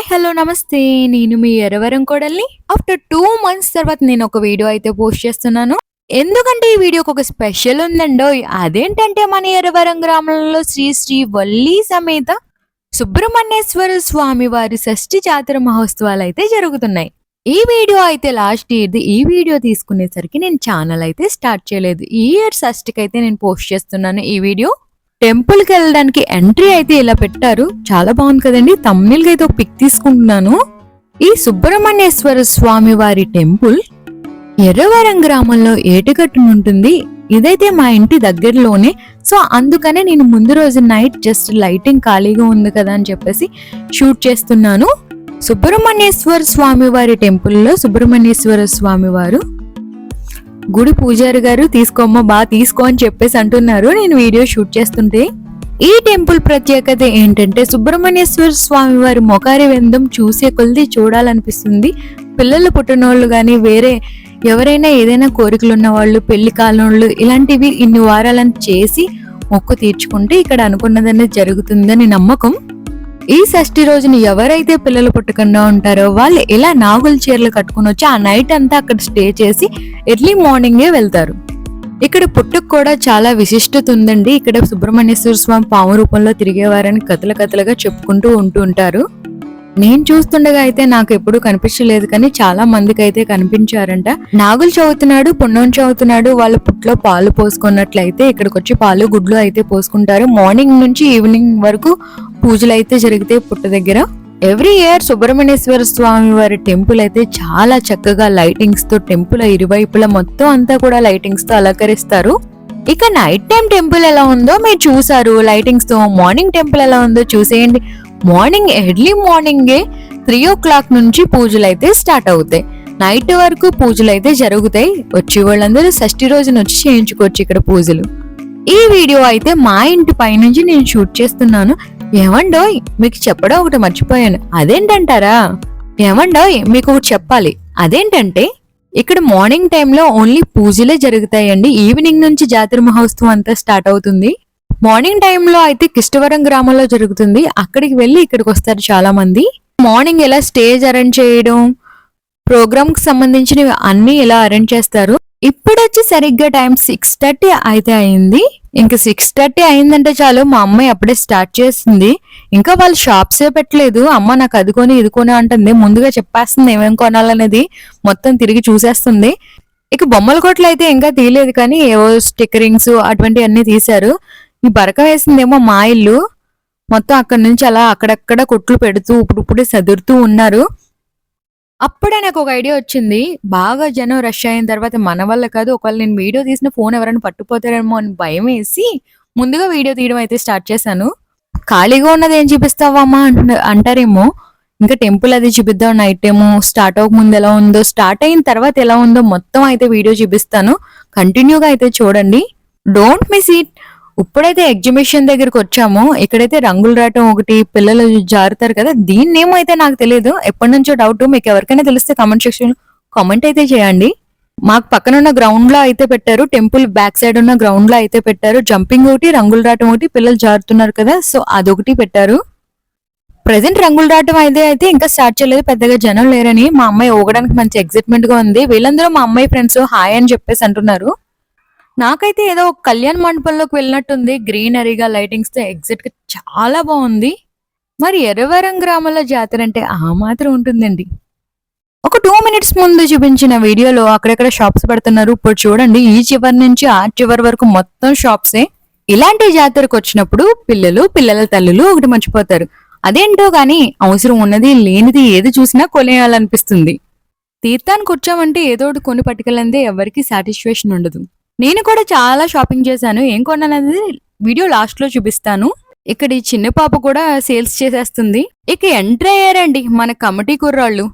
Hi hello నమస్తే. నేను మీ ఎరవరం కోడల్ని. ఆఫ్టర్ టూ మంత్స్ తర్వాత నేను ఒక వీడియో అయితే పోస్ట్ చేస్తున్నాను. ఎందుకంటే ఈ వీడియోకి ఒక స్పెషల్ ఉందండో అదేంటంటే మన ఎరవరం గ్రామంలో శ్రీ శ్రీ వల్లి సమేత సుబ్రహ్మణ్యేశ్వర స్వామి వారి షష్ఠి జాతర మహోత్సవాలు అయితే జరుగుతున్నాయి. ఈ వీడియో అయితే లాస్ట్ ఇయర్ది ఈ వీడియో తీసుకునేసరికి నేను ఛానల్ అయితే స్టార్ట్ చేయలేదు. ఈ ఇయర్ షష్ఠికి అయితే నేను పోస్ట్ చేస్తున్నాను ఈ వీడియో. టెంపుల్కి వెళ్ళడానికి ఎంట్రీ అయితే ఇలా పెట్టారు. చాలా బాగుంది కదండి. తమ్మిల్గా అయితే ఒక పిక్ తీసుకుంటున్నాను. ఈ సుబ్రహ్మణ్యేశ్వర స్వామి వారి టెంపుల్ ఎర్రవరం గ్రామంలో ఏటుగట్టున ఉంటుంది. ఇదైతే మా ఇంటి దగ్గరలోనే. సో అందుకనే నేను ముందు రోజు నైట్ జస్ట్ లైటింగ్ ఖాళీగా ఉంది కదా అని చెప్పేసి షూట్ చేస్తున్నాను. సుబ్రహ్మణ్యేశ్వర స్వామి వారి టెంపుల్లో సుబ్రహ్మణ్యేశ్వర స్వామి వారు గుడి పూజారి గారు తీసుకోమ్మా బాగా తీసుకో అని చెప్పేసి అంటున్నారు. నేను వీడియో షూట్ చేస్తుంటే ఈ టెంపుల్ ప్రత్యేకత ఏంటంటే సుబ్రహ్మణ్యేశ్వర స్వామి వారి మొకారి వెందం చూసే కొలిది చూడాలనిపిస్తుంది. పిల్లలు పుట్టినోళ్ళు కానీ వేరే ఎవరైనా ఏదైనా కోరికలు ఉన్న వాళ్ళు పెళ్ళి కాలంలో ఇలాంటివి ఇన్ని వారాలను చేసి మొక్కు తీర్చుకుంటే ఇక్కడ అనుకున్నదనే జరుగుతుందని నమ్మకం. ఈ షష్ఠి రోజున ఎవరైతే పిల్లలు పుట్టకుండా ఉంటారో వాళ్ళు ఇలా నాగుల చీరలు కట్టుకుని వచ్చి ఆ నైట్ అంతా అక్కడ స్టే చేసి ఎర్లీ మార్నింగే వెళ్తారు. ఇక్కడ పుట్టుకు కూడా చాలా విశిష్టత ఉందండి. ఇక్కడ సుబ్రహ్మణ్యేశ్వర స్వామి పాము రూపంలో తిరిగేవారని కథల కథలుగా చెప్పుకుంటూ ఉంటూ ఉంటారు. నేను చూస్తుండగా అయితే నాకు ఎప్పుడు కనిపించలేదు కానీ చాలా మందికి అయితే కనిపించారంట. నాగులు చదువుతున్నాడు పున్నం చదువుతున్నాడు వాళ్ళ పుట్లో పాలు పోసుకున్నట్లయితే ఇక్కడికి వచ్చి పాలు గుడ్లు అయితే పోసుకుంటారు. మార్నింగ్ నుంచి ఈవినింగ్ వరకు పూజలు అయితే జరిగితే పుట్ట దగ్గర. ఎవ్రీ ఇయర్ సుబ్రహ్మణ్యేశ్వర స్వామి వారి టెంపుల్ అయితే చాలా చక్కగా లైటింగ్స్తో టెంపుల్ ఇరువైపులా మొత్తం అంతా కూడా లైటింగ్స్తో అలంకరిస్తారు. ఇక నైట్ టైం టెంపుల్ ఎలా ఉందో మీరు చూసారు లైటింగ్స్తో మార్నింగ్ టెంపుల్ ఎలా ఉందో చూసేయండి. మార్నింగ్ ఎర్లీ మార్నింగే త్రీ ఓ క్లాక్ నుంచి పూజలు అయితే స్టార్ట్ అవుతాయి. నైట్ వరకు పూజలు అయితే జరుగుతాయి. వచ్చే వాళ్ళందరూ షష్ఠి రోజున వచ్చి చేయించుకోవచ్చు ఇక్కడ పూజలు. ఈ వీడియో అయితే మా ఇంటి పైనుంచి నేను షూట్ చేస్తున్నాను. ఏమండోయ్ మీకు చెప్పడం ఒకటి మర్చిపోయాను. అదేంటంటారా? ఏమండోయ్ మీకు ఒకటి చెప్పాలి. అదేంటంటే ఇక్కడ మార్నింగ్ టైంలో ఓన్లీ పూజలే జరుగుతాయండి. ఈవినింగ్ నుంచి జాతర మహోత్సవం అంతా స్టార్ట్ అవుతుంది. మార్నింగ్ టైంలో అయితే కిష్టవరం గ్రామంలో జరుగుతుంది. అక్కడికి వెళ్ళి ఇక్కడికి వస్తారు చాలా మంది మార్నింగ్ ఎలా స్టేజ్ అరేంజ్ చేయడం ప్రోగ్రామ్ సంబంధించినవి అన్ని ఇలా అరేంజ్ చేస్తారు. ఇప్పుడు వచ్చి సరిగ్గా టైం సిక్స్ థర్టీ అయితే అయింది. ఇంకా సిక్స్ థర్టీ అయిందంటే చాలు మా అమ్మాయి అప్పుడే స్టార్ట్ చేసింది. ఇంకా వాళ్ళు షాప్సే పెట్టలేదు. అమ్మ నాకు అది కొని ఇది కొని అంటుంది. ముందుగా చెప్పేస్తుంది ఏమేం కొనాలనేది. మొత్తం తిరిగి చూసేస్తుంది. ఇక బొమ్మల కొట్లు అయితే ఇంకా తీయలేదు కానీ ఏవో స్టిక్కరింగ్స్ అటువంటివన్నీ తీశారు. ఈ బరక వేసిందేమో మా ఇల్లు. మొత్తం అక్కడి నుంచి అలా అక్కడక్కడ కొట్లు పెడుతూ ఇప్పుడిప్పుడే సదురుతూ ఉన్నారు. అప్పుడే నాకు ఒక ఐడియా వచ్చింది. బాగా జనం రష్ అయిన తర్వాత మన వల్ల కాదు ఒకవేళ నేను వీడియో తీసిన ఫోన్ ఎవరైనా పట్టుకుపోతారేమో అని భయం వేసి ముందుగా వీడియో తీయడం అయితే స్టార్ట్ చేశాను. ఖాళీగా ఉన్నది ఏం చూపిస్తావమ్మా అంటారేమో. ఇంకా టెంపుల్ అది చూపిద్దాం నైట్ ఏమో స్టార్ట్ అవ్వక ముందు ఎలా ఉందో స్టార్ట్ అయిన తర్వాత ఎలా ఉందో మొత్తం అయితే వీడియో చూపిస్తాను. కంటిన్యూగా అయితే చూడండి. Don't miss it. ఇప్పుడైతే ఎగ్జిబిషన్ దగ్గరికి వచ్చాము. ఇక్కడైతే రంగులు రావటం ఒకటి పిల్లలు జారుతారు కదా దీన్ని ఏమో అయితే నాకు తెలియదు. ఎప్పటి నుంచో డౌట్ మీకు ఎవరికైనా తెలిస్తే కామెంట్ సెక్షన్ కామెంట్ అయితే చేయండి. మాకు పక్కన ఉన్న గ్రౌండ్లో అయితే పెట్టారు టెంపుల్ బ్యాక్ సైడ్ ఉన్న గ్రౌండ్లో అయితే పెట్టారు. జంపింగ్ ఒకటి రంగులు రావటం ఒకటి పిల్లలు జారుతున్నారు కదా సో అదొకటి పెట్టారు. ప్రజెంట్ రంగులు రావటం అయితే అయితే ఇంకా స్టార్ట్ చేయలేదు. పెద్దగా జనం లేరని మా అమ్మాయి ఊగడానికి మంచి ఎక్సైట్మెంట్గా ఉంది. వీళ్ళందరూ మా అమ్మాయి ఫ్రెండ్స్ హాయ్ అని చెప్పేసి అంటున్నారు. నాకైతే ఏదో ఒక కళ్యాణ మండపంలోకి వెళ్ళినట్టుంది. గ్రీనరీగా లైటింగ్స్తో ఎగ్జిట్ చాలా బాగుంది. మరి ఎర్రవరం గ్రామంలో జాతర అంటే ఆ మాత్రం ఉంటుందండి. ఒక టూ మినిట్స్ ముందు చూపించిన వీడియోలో అక్కడెక్కడ షాప్స్ పెడుతున్నారు. ఇప్పుడు చూడండి ఈ చివరి నుంచి ఆ చివరి వరకు మొత్తం షాప్సే ఇలాంటి జాతరకు వచ్చినప్పుడు పిల్లలు పిల్లల తల్లులు ఒకటి మర్చిపోతారు. అదేంటో గాని అవసరం ఉన్నది లేనిది ఏది చూసినా కొనేయాలనిపిస్తుంది. తీర్థానికి వచ్చామంటే ఏదో ఒకటి కొని పట్టుకెళ్ళందే ఎవరికి సాటిస్ఫాక్షన్ ఉండదు. నేను కూడా చాలా షాపింగ్ చేశాను. ఏం కొన్నాననేది వీడియో లాస్ట్లో చూపిస్తాను. ఇక్కడ ఈ చిన్న పాప కూడా సేల్స్ చేసేస్తుంది. ఇక ఎంటర్ అయ్యారండి మన కమిటీ కుర్రాళ్ళు.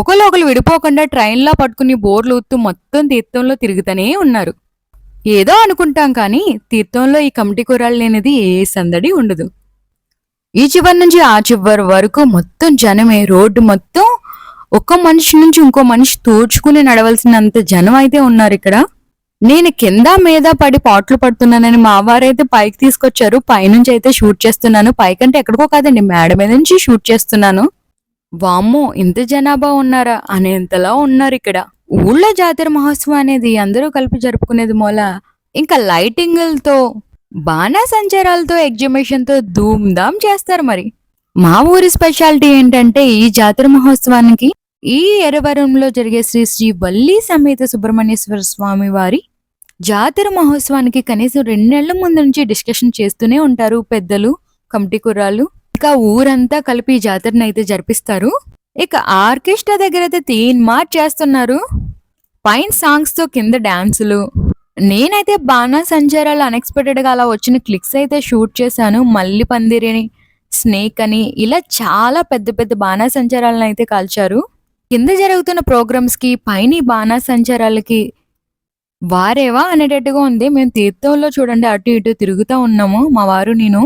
ఒకళ్ళు ఒకరు విడిపోకుండా ట్రైన్లో పట్టుకుని బోర్లు ఊత్తూ మొత్తం తీర్థంలో తిరుగుతూనే ఉన్నారు. ఏదో అనుకుంటాం కానీ తీర్థంలో ఈ కమిటీ కుర్రాళ్ళు లేనిది ఏ సందడి ఉండదు. ఈ చివరి నుంచి ఆ చివరి వరకు మొత్తం జనమే రోడ్డు మొత్తం ఒక మనిషి నుంచి ఇంకో మనిషి తోడ్చుకుని నడవలసినంత జనం అయితే ఉన్నారు ఇక్కడ. నేను కింద మీద పడి పాటలు పడుతున్నానని మా వారైతే పైకి తీసుకొచ్చారు. పైనుంచి అయితే షూట్ చేస్తున్నాను. పైకంటే ఎక్కడికో కాదండి మేడ మీద నుంచి షూట్ చేస్తున్నాను. వామ్మో ఇంత జనాభా ఉన్నారా? అనేంతలా ఉన్నారు ఇక్కడ. ఊళ్ళో జాతర మహోత్సవం అనేది అందరూ కలిపి జరుపుకునేది మూల. ఇంకా లైటింగులతో బాణా సంచారాలతో ఎగ్జిబిషన్తో ధూమ్ ధామ్ చేస్తారు మరి. మా ఊరి స్పెషాలిటీ ఏంటంటే ఈ జాతర మహోత్సవానికి ఈ ఎరవరంలో జరిగే శ్రీ శ్రీ వల్లి సమేత సుబ్రహ్మణ్యేశ్వర స్వామి వారి జాతర మహోత్సవానికి కనీసం రెండు నెలల ముందు నుంచి డిస్కషన్ చేస్తూనే ఉంటారు పెద్దలు కమిటీ కుర్రాళ్ళు. ఇంకా ఊరంతా కలిపి జాతరని జాతరను అయితే జరిపిస్తారు. ఇక ఆర్కెస్ట్రా దగ్గర అయితే తీన్ మార్చ్ చేస్తున్నారు. పైన సాంగ్స్తో కింద డాన్సులు. నేనైతే బాణా సంచారాలు అన్ఎక్స్పెక్టెడ్గా అలా వచ్చిన క్లిక్స్ అయితే షూట్ చేశాను. మల్లి పందిరిని స్నేక్ అని ఇలా చాలా పెద్ద పెద్ద బాణా సంచారాలను అయితే కాల్చారు. కింద జరుగుతున్న ప్రోగ్రామ్స్కి పైన బాణా సంచారాలకి వారేవా అనేటట్టుగా ఉంది. మేము తీర్థంలో చూడండి అటు ఇటు తిరుగుతూ ఉన్నాము. మా వారు నేను.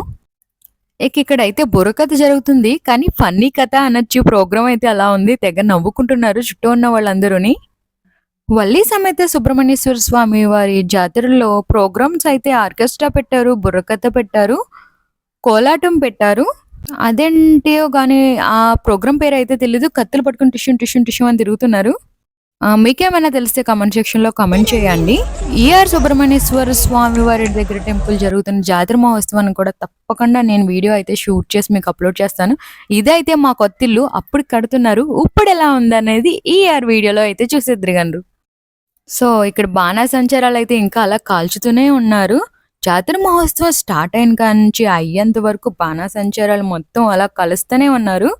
ఇక ఇక్కడైతే బుర్రకథ జరుగుతుంది. కానీ ఫన్నీ కథ అనొచ్చు. ప్రోగ్రామ్ అయితే అలా ఉంది. తెగ నవ్వుకుంటున్నారు చుట్టూ ఉన్న వాళ్ళందరూని. వల్లి సమేత సుబ్రహ్మణ్యేశ్వర స్వామి వారి జాతరలో ప్రోగ్రామ్స్ అయితే ఆర్కెస్ట్రా పెట్టారు బుర్రకథ పెట్టారు కోలాటం పెట్టారు. అదేంటియో కానీ ఆ ప్రోగ్రామ్ పేరు అయితే తెలీదు. కత్తులు పట్టుకుని టిష్యూ టిష్యూ టిష్యూ అని తిరుగుతున్నారు. మీకేమైనా తెలిస్తే కమెంట్ సెక్షన్లో కమెంట్ చేయండి. ఈఆర్ సుబ్రహ్మణ్యేశ్వర స్వామి వారి దగ్గర టెంపుల్ జరుగుతున్న జాతర మహోత్సవాన్ని కూడా తప్పకుండా నేను వీడియో అయితే షూట్ చేసి మీకు అప్లోడ్ చేస్తాను. ఇదైతే మా కొత్తిల్లు అప్పుడు కడుతున్నారు ఇప్పుడు ఎలా ఉందనేది ఈఆర్ వీడియోలో అయితే చూసేద్దరు సో ఇక్కడ బాణా సంచారాలు అయితే ఇంకా అలా కాల్చుతూనే ఉన్నారు. జాతర మహోత్సవం స్టార్ట్ అయిన నుంచి అయ్యేంత వరకు బాణా సంచారాలు మొత్తం అలా కలుస్తూనే ఉన్నారు.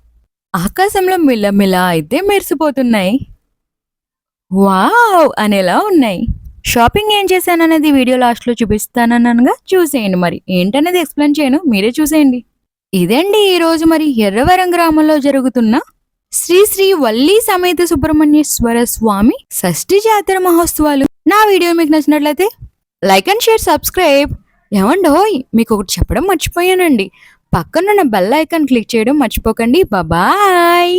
ఆకాశంలో మిలమిల అయితే మెరిసిపోతున్నాయి. వావ్! అనేలా ఉన్నాయి. షాపింగ్ ఏం చేశాననేది వీడియో లాస్ట్లో చూపిస్తానన్నానుగా చూసేయండి మరి. ఏంటనేది ఎక్స్ప్లెయిన్ చేయను మీరే చూసేయండి. ఇదండి ఈరోజు మరి ఎర్రవరం గ్రామంలో జరుగుతున్న శ్రీ శ్రీ వల్లి సమేత సుబ్రహ్మణ్యేశ్వర స్వామి షష్ఠి జాతర మహోత్సవాలు. నా వీడియో మీకు నచ్చినట్లయితే లైక్ అండ్ షేర్ సబ్స్క్రైబ్. ఏమండోయ్ మీకు ఒకటి చెప్పడం మర్చిపోయానండి. పక్కనున్న బెల్ ఐకాన్ క్లిక్ చేయడం మర్చిపోకండి. బాయ్